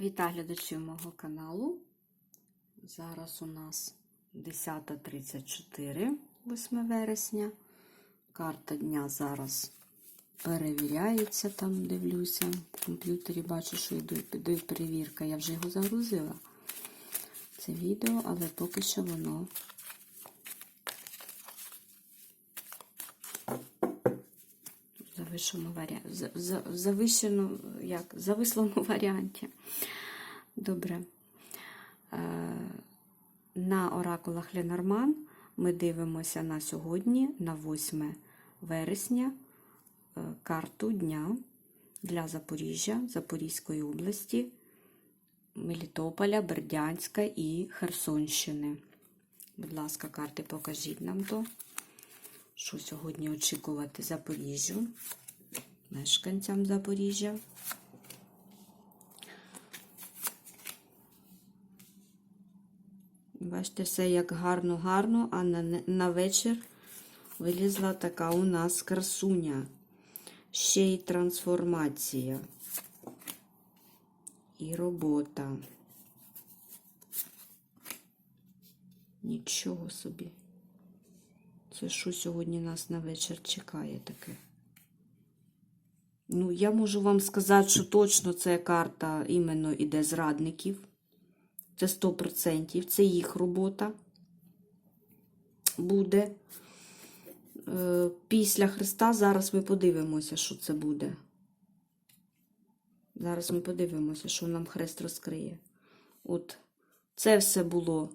Вітаю глядачів мого каналу. Зараз у нас 10.34, 8 вересня. Карта дня зараз перевіряється, там дивлюся. В комп'ютері бачу, що йде, перевірка. Я вже його загрузила. Це відео, але поки що воно завищеному варіанті. За, за, завищено, як? завислому варіанті. Добре. Е, На оракулах Ленорман ми дивимося на сьогодні, на 8 вересня, е, карту дня для Запоріжжя, Запорізької області, Мелітополя, Бердянська і Херсонщини. Будь ласка, карти покажіть нам то, що сьогодні очікувати Запоріжжю, мешканцям Запоріжжя. Бачите, все як гарно-гарно, а на, на вечір вилізла така у нас красуня. Ще й трансформація. І робота. Нічого собі. Це що сьогодні нас на вечір чекає таке? Ну, я можу вам сказати, що точно ця карта іменно іде зрадників. Це 100%. Це їх робота буде. Е, Після Христа зараз ми подивимося, що це буде. Зараз ми подивимося, що нам Хрест розкриє. От це все було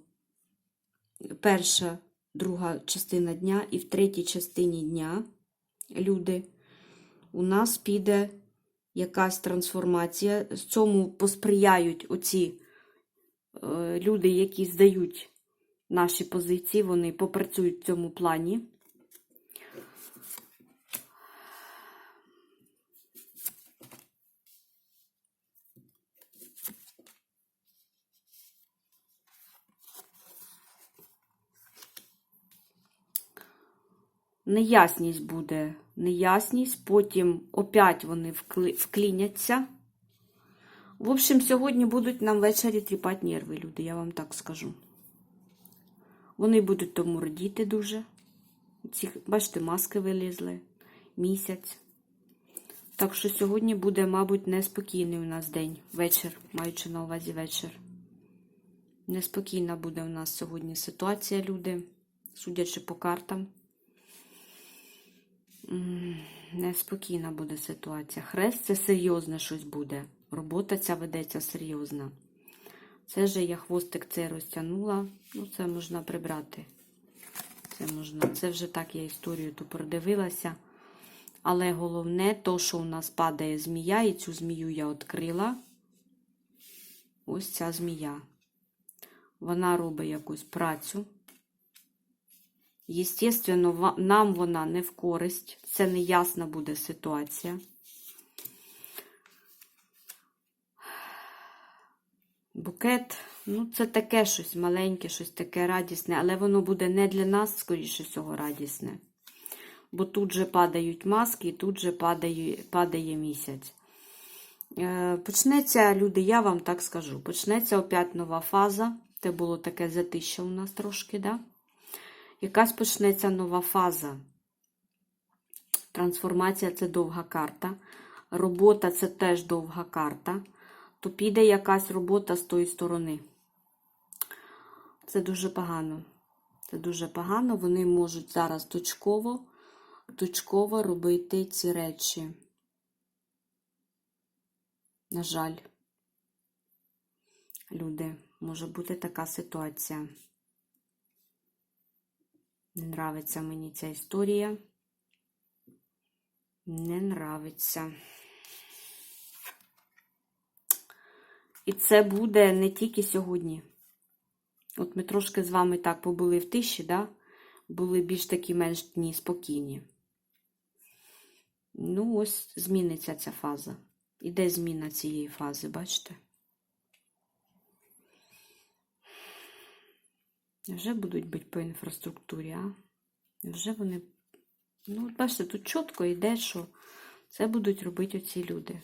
перша, друга частина дня, і в третій частині дня, люди, у нас піде якась трансформація. З цьому посприяють оці е, люди, які здають наші позиції, вони попрацюють в цьому плані. Неясність буде, неясність, потім опять вони вкліняться. В общем, сьогодні будуть нам ввечері тріпати нерви, люди, я вам так скажу. Вони будуть тому радіти дуже. Ці, бачите, маски вилізли місяць. Так що сьогодні буде, мабуть, неспокійний у нас день, вечір, маючи на увазі вечір. Неспокійна буде у нас сьогодні ситуація, люди, судячи по картам. Неспокійна буде ситуація. Хрест це серйозне щось буде. Робота ця ведеться серйозна. Це же я хвостик цей розтягнула. Ну, це можна прибрати. Це можна. Це вже так я історію ту продивилася. Але головне, то, що у нас падає змія, і цю змію я відкрила. Ось ця змія. Вона робить якусь працю. Єстественно, нам вона не в користь. Це неясна буде ситуація. Букет, ну, це таке щось маленьке, щось таке радісне, але воно буде не для нас, скоріше всього, радісне. Бо тут же падають маски, і тут же падає, падає місяць. Е, почнеться, люди, я вам так скажу, почнеться опять нова фаза. Це було таке затища у нас трошки, да? Якась почнеться нова фаза. Трансформація це довга карта. Робота це теж довга карта. То піде якась робота з тої сторони. Це дуже погано. Це дуже погано. Вони можуть зараз точково, точково робити ці речі. На жаль, люди, може бути така ситуація. Не нравиться мені ця історія. Не нравиться. І це буде не тільки сьогодні. От ми трошки з вами так побули в тиші, да? були більш такі менш дні спокійні. Ну, ось зміниться ця фаза. Іде зміна цієї фази, бачите? Вже будуть бити по інфраструктурі, а? Вже вони. Ну, бачите, тут чітко йде, що це будуть робити оці люди.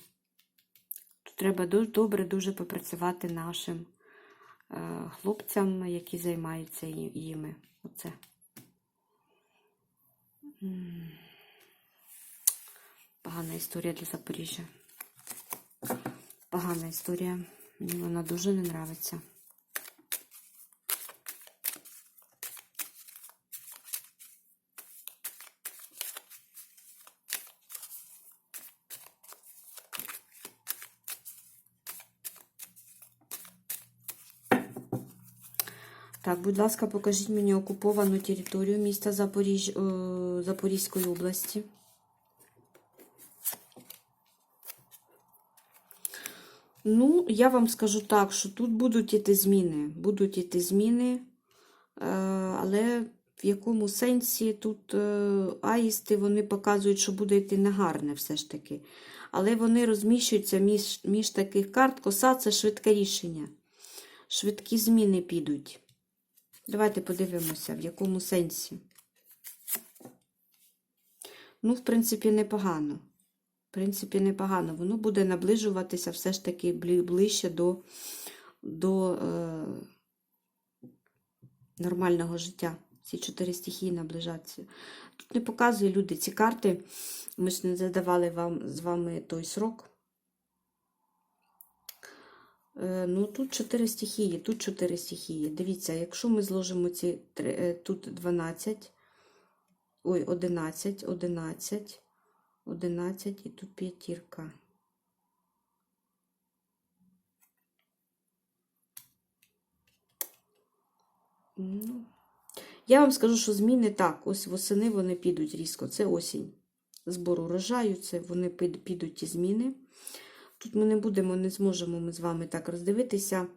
Тут треба ду- добре дуже попрацювати нашим е, хлопцям, які займаються їми. Оце. Погана історія для Запоріжжя. Погана історія. Мені вона дуже не нравиться. Так, будь ласка, покажіть мені окуповану територію міста Запоріж... е, Запорізької області. Ну, я вам скажу так, що тут будуть іти зміни. Будуть іти зміни, е, але в якому сенсі тут е, аїсти вони показують, що буде йти негарне все ж таки. Але вони розміщуються між, між таких карт. Коса це швидке рішення. Швидкі зміни підуть. Давайте подивимося, в якому сенсі. Ну, в принципі, непогано. В принципі, непогано. Воно буде наближуватися все ж таки ближче до, до е, нормального життя. Ці чотири стихії наближаться. Тут не показує люди ці карти. Ми ж не задавали вам з вами той срок. Е, Ну, тут чотири стихії, тут чотири стихії. Дивіться, якщо ми зложимо ці е, тут 12, ой, 11, 11, 11 і тут п'ятірка. Ну, я вам скажу, що зміни так, ось восени вони підуть різко. Це осінь. Збор урожаю, це вони підуть ті зміни. Тут ми не будемо, не зможемо ми з вами так роздивитися.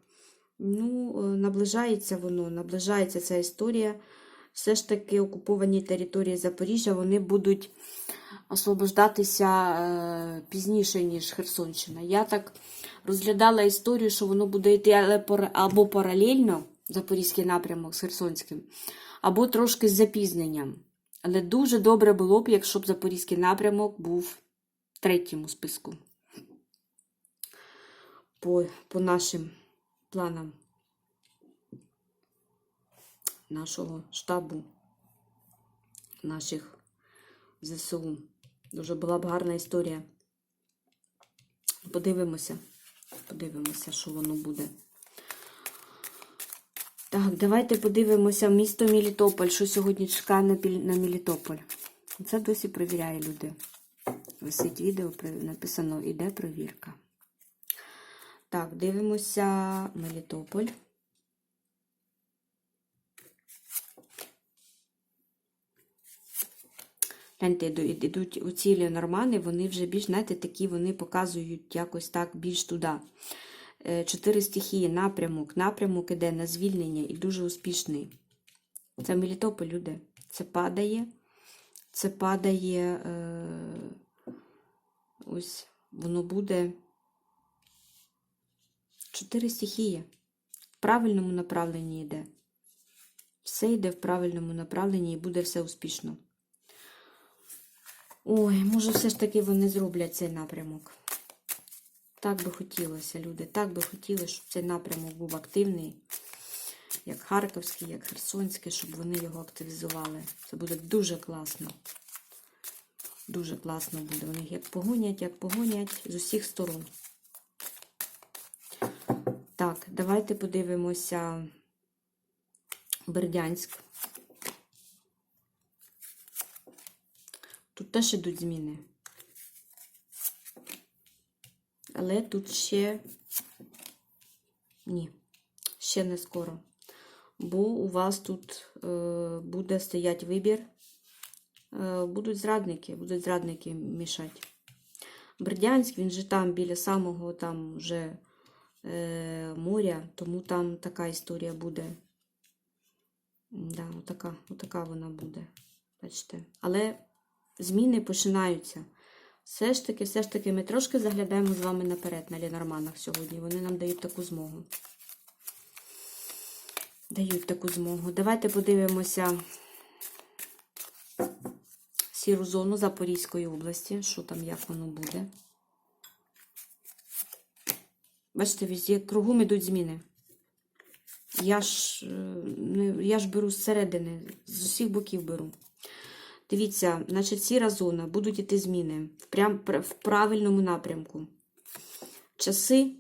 Ну, е, наближається воно, наближається ця історія. Все ж таки окуповані території Запоріжжя вони будуть освобождатися е, пізніше, ніж Херсонщина. Я так розглядала історію, що воно буде йти або паралельно, Запорізький напрямок з Херсонським, або трошки з запізненням. Але дуже добре було б, якщо б Запорізький напрямок був в третьому списку по, по нашим планам нашого штабу, наших ЗСУ. Дуже була б гарна історія. Подивимося. Подивимося, що воно буде. Так, давайте подивимося місто Мелітополь, що сьогодні чекає на, Мелітополь. Це досі перевіряє люди. Висить відео, написано іде перевірка. Так, дивимося Мелітополь. Гляньте, йдуть цілі нормани, вони вже більш, знаєте, такі вони показують якось так більш туди. Е, Чотири стихії, напрямок. Напрямок іде на звільнення і дуже успішний. Це Мелітополь, люди. Це падає. Це падає. Е, ось воно буде. Чотири стихії. В правильному направленні йде. Все йде в правильному направленні і буде все успішно. Ой, може, все ж таки вони зроблять цей напрямок. Так би хотілося, люди. Так би хотілося, щоб цей напрямок був активний, як Харківський, як Херсонський, щоб вони його активізували. Це буде дуже класно. Дуже класно буде. Вони як погонять, як погонять з усіх сторон. Так, давайте подивимося Бердянськ. Тут теж ідуть зміни. Але тут ще ні, ще не скоро. Бо у вас тут е, буде стояти вибір. Е, будуть зрадники, будуть зрадники мішати. Бердянськ, він же там біля самого там вже моря, тому там така історія буде. Да, отака, отака вона буде. Бачите. Але зміни починаються. Все ж таки, все ж таки, ми трошки заглядаємо з вами наперед на Лінорманах сьогодні. Вони нам дають таку змогу. Дають таку змогу. Давайте подивимося сіру зону Запорізької області. Що там, як воно буде. Бачите, везде кругом ідуть зміни. Я ж, е, я ж беру зсередини, з усіх боків беру. Дивіться, значить, сіра зона, будуть іти зміни прям, в правильному напрямку. Часи,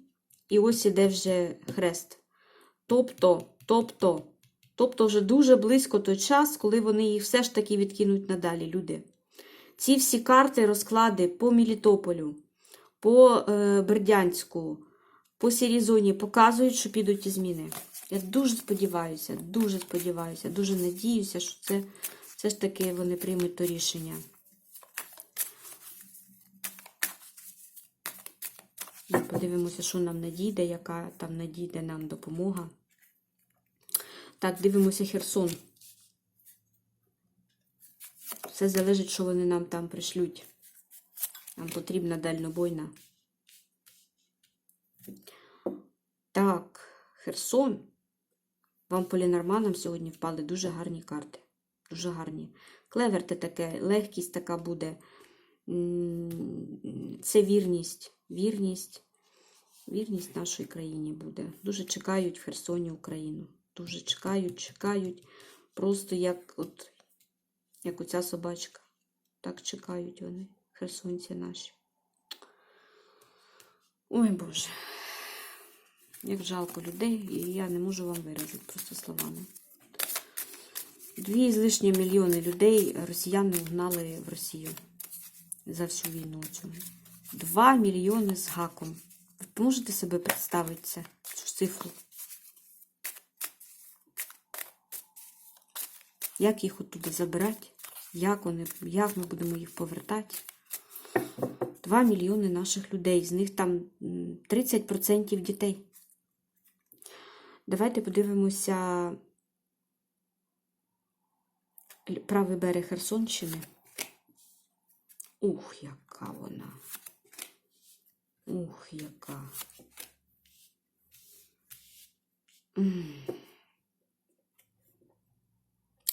і ось іде вже хрест. Тобто, тобто, тобто вже дуже близько той час, коли вони їх все ж таки відкинуть надалі, люди. Ці всі карти, розклади по Мелітополю, по е, Бердянську, по сірій зоні показують, що підуть зміни. Я дуже сподіваюся, дуже сподіваюся, дуже надіюся, що це все ж таки вони приймуть то рішення. Подивимося, що нам надійде, яка там надійде нам допомога. Так, дивимося Херсон. Все залежить, що вони нам там пришлють. Нам потрібна дальнобойна. Так, Херсон. Вам полінорманам сьогодні впали дуже гарні карти. Дуже гарні. Клевер це таке, легкість така буде. Це вірність. Вірність. Вірність нашій країні буде. Дуже чекають в Херсоні Україну. Дуже чекають, чекають. Просто як от як оця собачка. Так чекають вони, херсонці наші. Ой Боже. Як жалко людей, і я не можу вам виразити просто словами. Дві з лишнім мільйони людей росіяни угнали в Росію за всю війну цю. Два мільйони з гаком. Ви можете себе представити цю цифру? Як їх оттуда забирати? Як, вони, як ми будемо їх повертати? 2 мільйони наших людей. З них там 30% дітей. Давайте подивимося правий берег Херсонщини. Ух, яка вона. Ух, яка.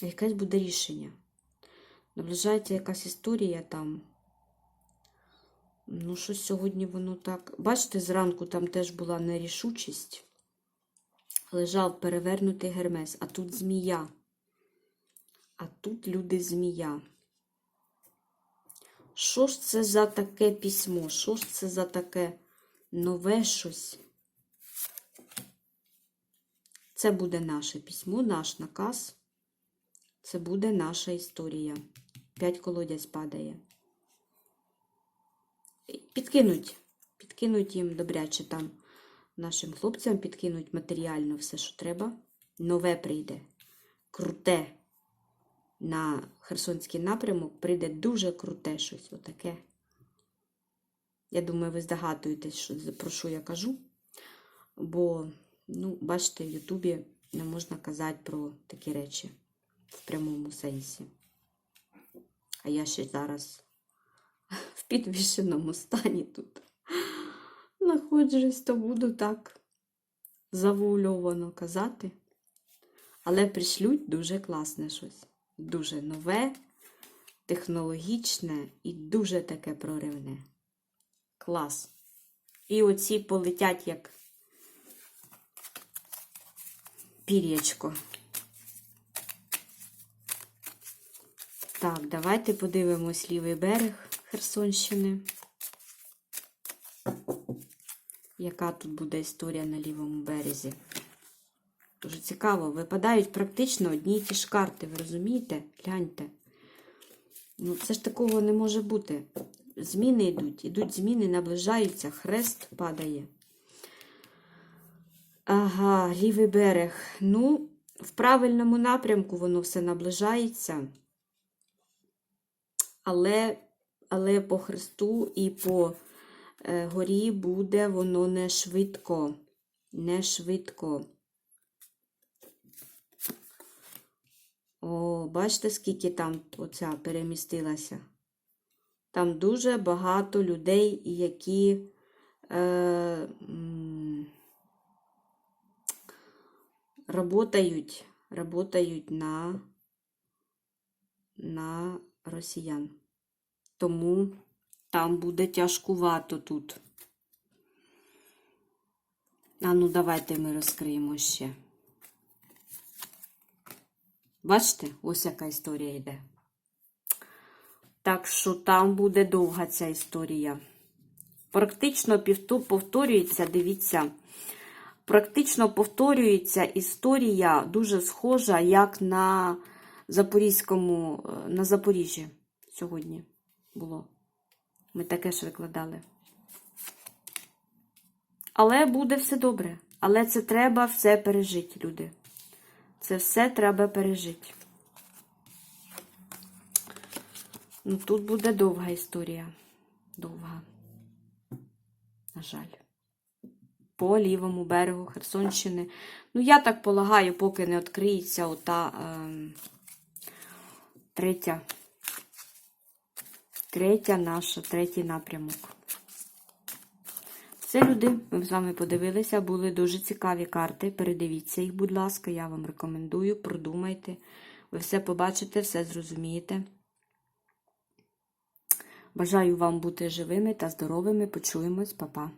Якесь буде рішення. Наближається якась історія там. Ну, що сьогодні воно так. Бачите, зранку там теж була нерішучість. Лежав перевернутий гермес, а тут змія. А тут люди змія. Що ж це за таке письмо? Що ж це за таке нове щось? Це буде наше письмо, наш наказ. Це буде наша історія. П'ять колодязь падає. Підкинуть. Підкинуть їм добряче там нашим хлопцям, підкинуть матеріально все, що треба. Нове прийде. Круте. На Херсонський напрямок прийде дуже круте щось отаке. Я думаю, ви здогадуєтесь, що, про що я кажу. Бо, ну, бачите, в Ютубі не можна казати про такі речі в прямому сенсі. А я ще зараз в підвішеному стані тут знаходжусь, то буду так завуальовано казати. Але пришлють дуже класне щось. Дуже нове, технологічне і дуже таке проривне. Клас. І оці полетять як пір'ячко. Так, давайте подивимось лівий берег Херсонщини. Яка тут буде історія на лівому березі? Дуже цікаво. Випадають практично одні й ті ж карти, ви розумієте? Гляньте. Ну, це ж такого не може бути. Зміни йдуть, ідуть зміни, наближаються, хрест падає. Ага, лівий берег. Ну, в правильному напрямку воно все наближається. Але, але по хресту і по горі буде воно не швидко. Не швидко. О, бачите, скільки там оця перемістилася? Там дуже багато людей, які е, м, работають, работають на, на росіян. Тому там буде тяжкувато тут. А ну, давайте ми розкриємо ще. Бачите, ось яка історія йде. Так що там буде довга ця історія. Практично повторюється, дивіться, практично повторюється історія дуже схожа, як на Запорізькому, е, на Запоріжжі сьогодні було. Ми таке ж викладали. Але буде все добре. Але це треба все пережити, люди. Це все треба пережити. Ну, тут буде довга історія. Довга. На жаль. По лівому берегу Херсонщини. Ну, я так полагаю, поки не відкриється ота е, третя. Третя наша, третій напрямок. Це люди, ми з вами подивилися, були дуже цікаві карти. Передивіться їх, будь ласка, я вам рекомендую, продумайте. Ви все побачите, все зрозумієте. Бажаю вам бути живими та здоровими. Почуємось, Па-па.